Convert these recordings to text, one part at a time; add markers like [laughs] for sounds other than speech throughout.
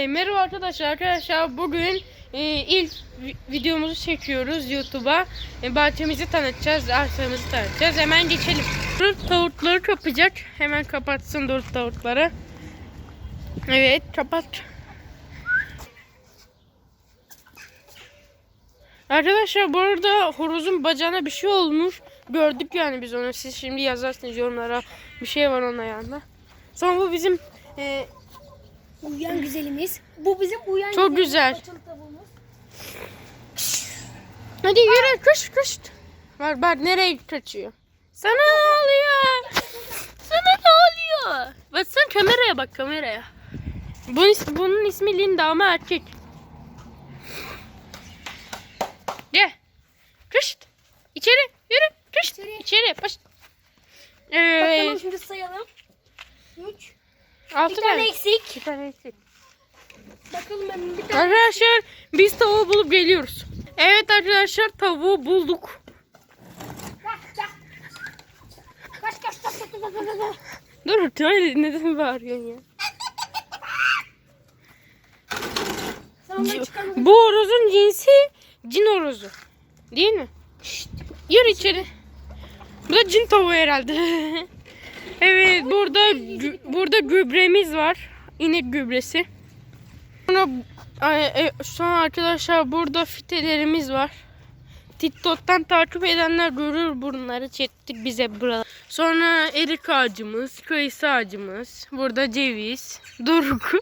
E, merhaba arkadaşlar. Arkadaşlar bugün e, ilk vi- videomuzu çekiyoruz YouTube'a. E, bahçemizi tanıtacağız, arsamızı tanıtacağız. Hemen geçelim. Dur tavukları kapacak. Hemen kapatsın dur tavukları. Evet kapat. Arkadaşlar bu arada horozun bacağına bir şey olmuş. Gördük yani biz onu. Siz şimdi yazarsınız yorumlara. Bir şey var onun ayağında. Sonra bu bizim e, Uyuyan güzelimiz. Bu bizim uyuyan Çok güzelimiz. güzel. Hadi yürü kış kış. Bak bak nereye kaçıyor. Sana ne oluyor? Sana ne oluyor? Bak sen kameraya bak kameraya. Bunun, is- bunun ismi Linda ama erkek. Gel. Kış. İçeri yürü. Kış. İçeri. İçeri. Baş. Bakalım Evet. şimdi sayalım. 3. Altı Bir tane eksik. Bir tane eksik. Bakalım ben bir tane. Arkadaşlar biz tavuğu bulup geliyoruz. Evet arkadaşlar tavuğu bulduk. Kaç kaç kaç kaç kaç kaç kaç kaç. Dur öyle neden bağırıyorsun ya? Bu horozun cinsi cin horozu. Değil mi? Şşt, yürü içeri. Bu da cin tavuğu herhalde. [laughs] evet burada gü- burada gübremiz var. İnek gübresi. Sonra, e, sonra arkadaşlar burada fitelerimiz var. TikTok'tan takip edenler görür bunları çektik bize buralar. Sonra erik ağacımız, kayısı ağacımız, burada ceviz, durgu.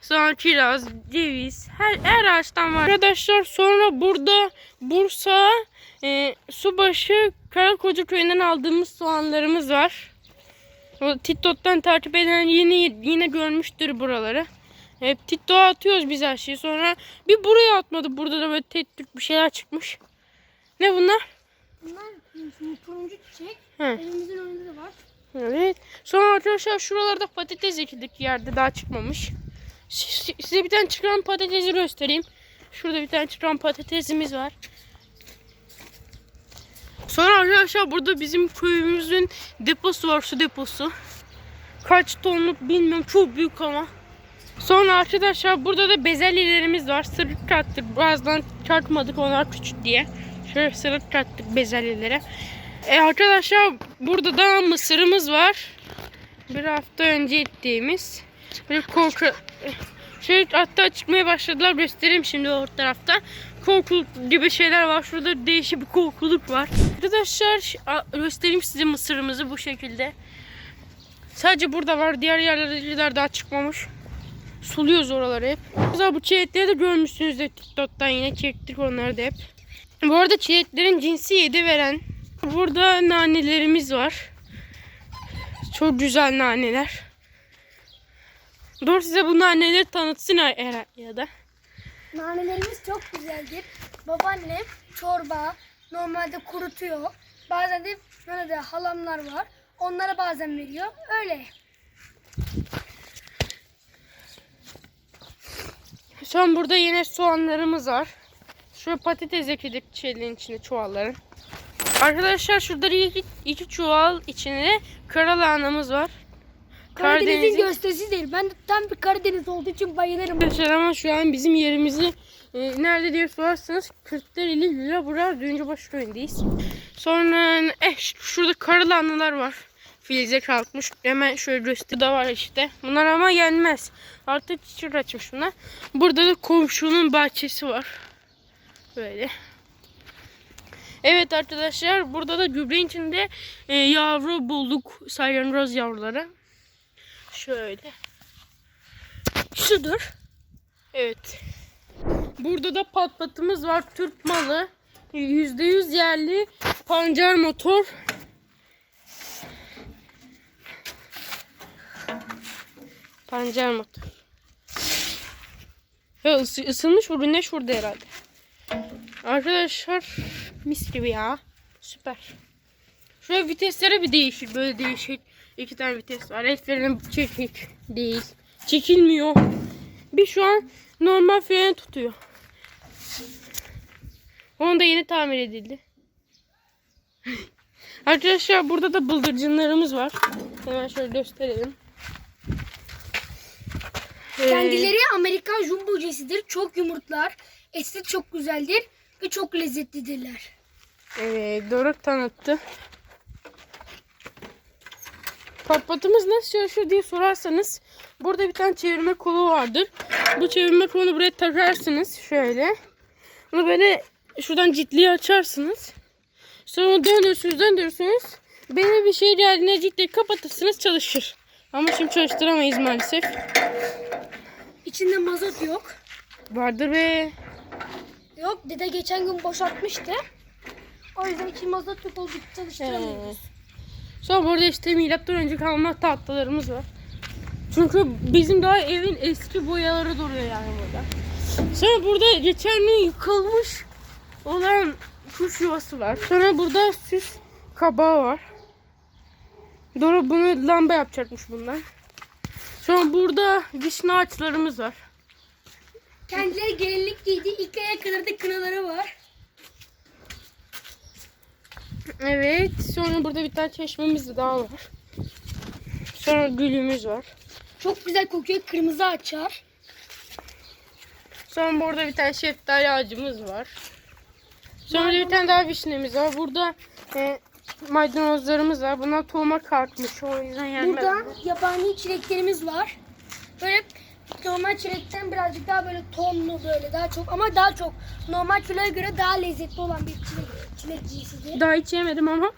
Sonra kiraz, ceviz, her, her ağaçtan var. Arkadaşlar sonra burada Bursa e, Subaşı Karakoca köyünden aldığımız soğanlarımız var. TikTok'tan takip eden yine yine görmüştür buraları. Hep TikTok'a atıyoruz biz her şeyi. Sonra bir buraya atmadı. Burada da böyle tek tük bir şeyler çıkmış. Ne bunlar? Bunlar turuncu çiçek. Hı. Evimizin önünde de var. Evet. Sonra arkadaşlar şuralarda patates ekildik yerde daha çıkmamış. Si- Size bir tane çıkan patatesi göstereyim. Şurada bir tane çıkan patatesimiz var. Sonra arkadaşlar burada bizim köyümüzün deposu var su deposu. Kaç tonluk bilmiyorum çok büyük ama. Sonra arkadaşlar burada da bezelyelerimiz var. Sırık kattık. Birazdan çarpmadık onlar küçük diye. Şöyle sırık kattık bezelyelere. E arkadaşlar burada da mısırımız var. Bir hafta önce ettiğimiz. Böyle korku... Şey hatta çıkmaya başladılar. Göstereyim şimdi o tarafta. Korkuluk gibi şeyler var. Şurada değişik bir korkuluk var. Arkadaşlar göstereyim size mısırımızı bu şekilde. Sadece burada var. Diğer yerlerde daha çıkmamış. Suluyoruz oraları hep. Mesela bu çiğetleri de görmüşsünüzdür TikTok'tan yine çektik onları da hep. Bu arada çiğetlerin cinsi 7 veren. Burada nanelerimiz var. Çok güzel naneler. Dur size bu naneleri tanıtsın Eren ya da. Nanelerimiz çok güzeldir. Babaannem çorba normalde kurutuyor. Bazen de böyle de halamlar var. Onlara bazen veriyor. Öyle. Son burada yine soğanlarımız var. Şöyle patates ekledik şeylerin içine çuvalların. Arkadaşlar şurada iki, iki çuval içinde karalahanamız var. Karadeniz'in Karadeniz'in- gösterisi değil. Ben de tam bir Karadeniz olduğu için bayılırım. Arkadaşlar ama şu an bizim yerimizi e, nerede diye sorarsanız Kırklareli Lila Burak Düğüncübaşı köyündeyiz. Sonra eh şurada karılanlılar var. Filize kalkmış. Hemen şöyle göster da var işte. Bunlar ama yenmez. Artık çiçek açmış bunlar. Burada da komşunun bahçesi var. Böyle. Evet arkadaşlar burada da gübre içinde e, yavru bulduk. Salyangoz yavruları. Şöyle. Şudur. Evet. Burada da pat patımız var. Türk malı. %100 yerli pancar motor. Pancar motor. Ya ısı, ısınmış bu güneş vurdu herhalde. Arkadaşlar mis gibi ya. Süper. Şöyle vitesleri bir değişik. Böyle değişik. İki tane vites var. El freni çekik değil. Çekilmiyor. Bir şu an normal freni tutuyor. Onu da yeni tamir edildi. [laughs] Arkadaşlar burada da bıldırcınlarımız var. Hemen şöyle gösterelim. Ee, Kendileri Amerikan jumbo cinsidir. Çok yumurtlar. Eti çok güzeldir ve çok lezzetlidirler. Evet, Doruk tanıttı. Patpatımız nasıl çalışıyor diye sorarsanız burada bir tane çevirme kolu vardır. Bu çevirme kolunu buraya takarsınız şöyle. Bunu böyle şuradan ciltliği açarsınız. Sonra döndürürsünüz döndürürsünüz. Belli bir şey geldiğinde ciltliği kapatırsınız çalışır. Ama şimdi çalıştıramayız maalesef. İçinde mazot yok. Vardır ve Yok dede geçen gün boşaltmıştı. O yüzden içi mazot yok olduğu için çalıştıramıyoruz. Sonra burada işte milattan önce kalma tahtalarımız var. Çünkü bizim daha evin eski boyaları duruyor yani burada. Sonra burada geçen gün yıkılmış olan kuş yuvası var. Sonra burada süs kabağı var. Doğru bunu lamba yapacakmış bundan. Sonra burada vişne ağaçlarımız var. Kendileri gelinlik giydi. İlk aya kadar da kınaları var. Evet. Sonra burada bir tane çeşmemiz daha var. Sonra gülümüz var. Çok güzel kokuyor. Kırmızı açar. Sonra burada bir tane şeftali ağacımız var. Sonra bir tane daha vişnemiz var. Burada e, maydanozlarımız var. Bunlar tohuma kalkmış. O yüzden yenmez. Burada yabani çileklerimiz var. Böyle normal çilekten birazcık daha böyle tonlu böyle daha çok ama daha çok normal çileğe göre daha lezzetli olan bir çilek, çilek cinsidir. Daha hiç yemedim ama.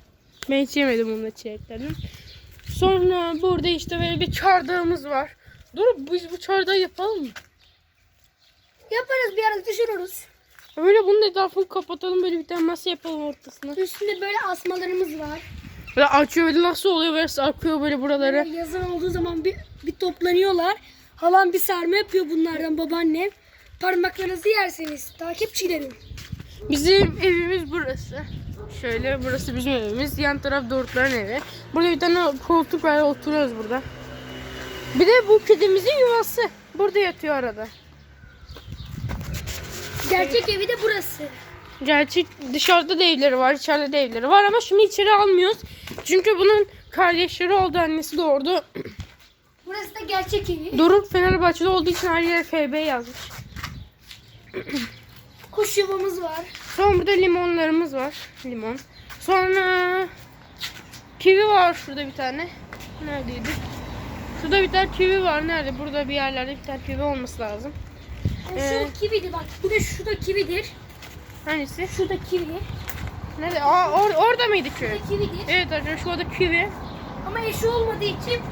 [laughs] ben hiç yemedim onunla çileklerini. Sonra burada işte böyle bir çardağımız var. Dur biz bu çardağı yapalım mı? Yaparız bir ara düşünürüz. Böyle bunun etrafını kapatalım. Böyle bir tane masa yapalım ortasına. Üstünde böyle asmalarımız var. Böyle açıyor böyle nasıl oluyor böyle sarkıyor böyle buraları. Böyle yazın olduğu zaman bir, bir toplanıyorlar. Halam bir sarma yapıyor bunlardan babaannem. Parmaklarınızı yerseniz takipçilerim. Bizim evimiz burası. Şöyle burası bizim evimiz. Yan taraf Dorukların evi. Burada bir tane koltuk var oturuyoruz burada. Bir de bu kedimizin yuvası. Burada yatıyor arada. Gerçek evi de burası. Gerçi dışarıda da evleri var, içeride de evleri var ama şimdi içeri almıyoruz. Çünkü bunun kardeşleri oldu, annesi doğurdu. [clears throat] Burası da gerçek evi. Doruk Fenerbahçe'de olduğu için her yere FB yazmış. Kuş yuvamız var. Sonra burada limonlarımız var. Limon. Sonra kivi var şurada bir tane. Neredeydi? Şurada bir tane kivi var. Nerede? Burada bir yerlerde bir tane kivi olması lazım. Yani Ee? şu kividi bak. Bir de şu da kividir. Hangisi? Şu da kivi. Nerede? Aa, or- orada mıydı Bu köy? da kividir. Evet arkadaşlar şurada kivi. Ama eşi olmadığı için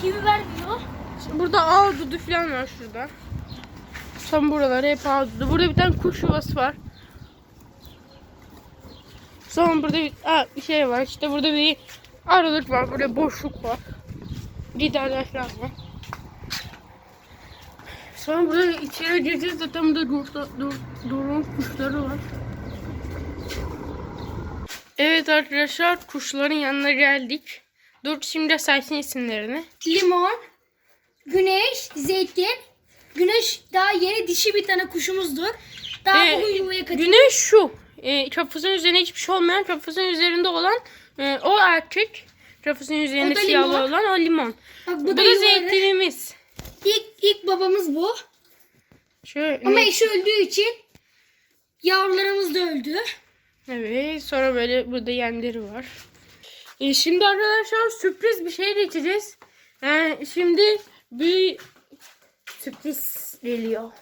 kivi vermiyor. Burada ağ dudu falan var şurada. Tam buralar hep ağ dudu. Burada bir tane kuş yuvası var. Sonra burada bir, aa, bir şey var. İşte burada bir aralık var. Burada boşluk var. Giderler falan var. Sonra burada içeri gireceğiz. Zaten burada dur, dur, durun kuşları var. Evet arkadaşlar kuşların yanına geldik. Dur şimdi saysın isimlerini. Limon, güneş, zeytin. Güneş daha yeni dişi bir tane kuşumuzdur. Daha Ee, bugün yuvaya kaçırdı. Güneş şu. E, kafasının üzerine hiçbir şey olmayan, kafasının üzerinde olan e, o erkek. Kafasının üzerinde siyahlı limon. olan o limon. Bak Bu, bu da, da zeytinimiz. İlk, ilk babamız bu. Şöyle, Ama eşi öldüğü için yavrularımız da öldü. Evet sonra böyle burada yenleri var. E, şimdi arkadaşlar sürpriz bir şey içeceğiz. E, şimdi bir sürpriz geliyor.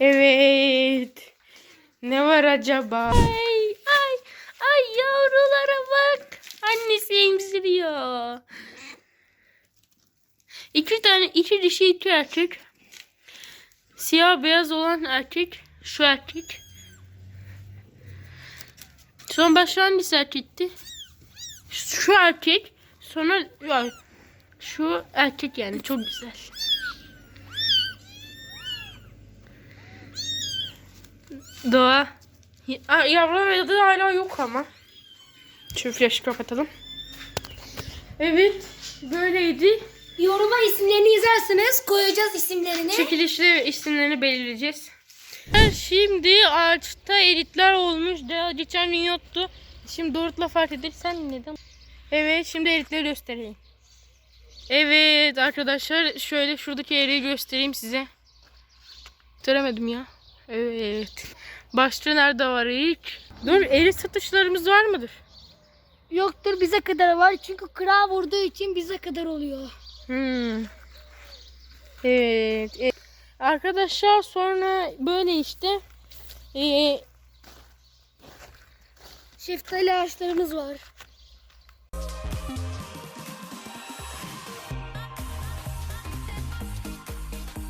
Evet. Ne var acaba? Ay ay ay yavrulara bak. Annesi emziriyor. İki tane iki dişi iki erkek. Siyah beyaz olan erkek. Şu erkek. Sonra başka hangisi erkekti? Şu erkek. Sonra ya, şu erkek yani çok güzel. Doğa. Ya- Yavru da hala yok ama. Şu flaşı kapatalım. Evet. Böyleydi. Yoruma isimlerini yazarsanız koyacağız isimlerini. Çekilişte isimlerini belirleyeceğiz. Şimdi ağaçta editler olmuş. Daha geçen gün yoktu. Şimdi Doruk'la fark edip sen neden? Evet şimdi editleri göstereyim. Evet arkadaşlar şöyle şuradaki eriği göstereyim size. Gösteremedim ya. Evet. Başta nerede var erik? Dur erik satışlarımız var mıdır? Yoktur bize kadar var çünkü kıra vurduğu için bize kadar oluyor. Hmm. Evet. e- Arkadaşlar sonra böyle işte e, Şeftali ağaçlarımız var.